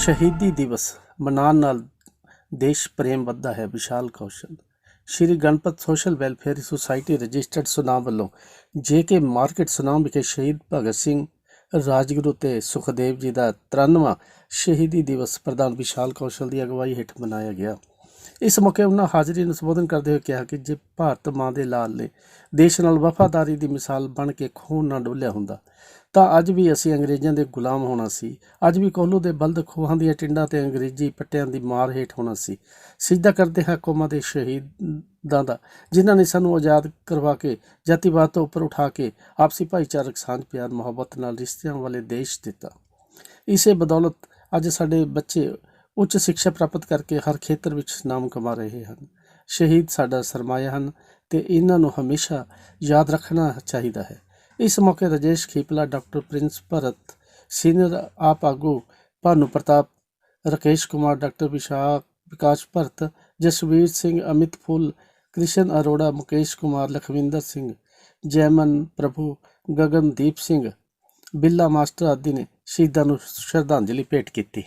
ਸ਼ਹੀਦੀ ਦਿਵਸ ਮਨਾਉਣ ਨਾਲ ਦੇਸ਼ ਪ੍ਰੇਮ ਵੱਧਦਾ ਹੈ, Vishal Kaushal. Shri Ganpat social welfare society registered Sunam ਵੱਲੋਂ ਜੇਕੇ ਮਾਰਕੀਟ ਸੁਨਾਮ ਵਿਖੇ ਸ਼ਹੀਦ ਭਗਤ ਸਿੰਘ ਰਾਜਗੁਰੂ ਤੇ ਸੁਖਦੇਵ ਜੀ ਦਾ 93ਵਾਂ ਸ਼ਹੀਦੀ ਦਿਵਸ ਪ੍ਰਧਾਨ ਵਿਸ਼ਾਲ ਕੌਸ਼ਲ ਦੀ ਅਗਵਾਈ ਹੇਠ ਮਨਾਇਆ ਗਿਆ। ਇਸ ਮੌਕੇ ਉਹਨਾਂ ਹਾਜ਼ਰੀ ਨੂੰ ਸੰਬੋਧਨ ਕਰਦੇ ਹੋਏ ਕਿਹਾ ਕਿ ਜੇ ਭਾਰਤ ਮਾਂ ਦੇ ਲਾਲ ਨੇ ਦੇਸ਼ ਨਾਲ ਵਫਾਦਾਰੀ ਦੀ ਮਿਸਾਲ ਬਣ ਕੇ ਖੂਨ ਨਾ ਡੋਲਿਆ ਹੁੰਦਾ, ਤਾਂ ਅੱਜ ਵੀ ਅਸੀਂ ਅੰਗਰੇਜ਼ਾਂ ਦੇ ਗੁਲਾਮ ਹੋਣਾ ਸੀ। ਅੱਜ ਵੀ ਕੋਲੂ ਦੇ ਬਲਦ ਖੂਹਾਂ ਦੀਆਂ ਟਿੰਡਾਂ ਤੇ ਅੰਗਰੇਜ਼ੀ ਪੱਟਿਆਂ ਦੀ ਮਾਰ ਹੇਠ ਹੋਣਾ ਸੀ। ਸਿੱਧਾ ਕਰਦੇ ਹਾਂ ਕੌਮਾਂ ਦੇ ਸ਼ਹੀਦਾਂ ਦਾ, ਜਿਨ੍ਹਾਂ ਨੇ ਸਾਨੂੰ ਆਜ਼ਾਦ ਕਰਵਾ ਕੇ, ਜਾਤੀਵਾਦ ਤੋਂ ਉੱਪਰ ਉਠਾ ਕੇ ਆਪਸੀ ਭਾਈਚਾਰਕ ਸਾਂਝ, ਪਿਆਰ, ਮੁਹੱਬਤ ਨਾਲ ਰਿਸ਼ਤਿਆਂ ਵਾਲੇ ਦੇਸ਼ ਦਿੱਤਾ। ਇਸੇ ਬਦੌਲਤ ਅੱਜ ਸਾਡੇ ਬੱਚੇ ਉੱਚ ਸਿੱਖਿਆ ਪ੍ਰਾਪਤ ਕਰਕੇ ਹਰ ਖੇਤਰ ਵਿੱਚ ਨਾਮ ਕਮਾ ਰਹੇ ਹਨ। ਸ਼ਹੀਦ ਸਾਡਾ ਸਰਮਾਇਆ ਹਨ ਤੇ ਇਹਨਾਂ ਨੂੰ ਹਮੇਸ਼ਾ ਯਾਦ ਰੱਖਣਾ ਚਾਹੀਦਾ ਹੈ। ਇਸ ਮੌਕੇ Rajesh Khipla, doctor Prince Bharat, senior AAP ਆਗੂ ਭਾਨੂ ਪ੍ਰਤਾਪ, ਰਕੇਸ਼ ਕੁਮਾਰ, ਡਾਕਟਰ ਵਿਸ਼ਾਖ ਵਿਕਾਸ ਭਰਤ, ਜਸਵੀਰ ਸਿੰਘ, ਅਮਿਤ ਫੁੱਲ, ਕ੍ਰਿਸ਼ਨ ਅਰੋੜਾ, ਮੁਕੇਸ਼ ਕੁਮਾਰ, ਲਖਵਿੰਦਰ ਸਿੰਘ, ਜੈਮਨ ਪ੍ਰਭੂ, ਗਗਨਦੀਪ ਸਿੰਘ, ਬਿੱਲਾ ਮਾਸਟਰ ਆਦਿ ਨੇ ਸ਼ਹੀਦਾਂ ਨੂੰ ਸ਼ਰਧਾਂਜਲੀ ਭੇਟ ਕੀਤੀ।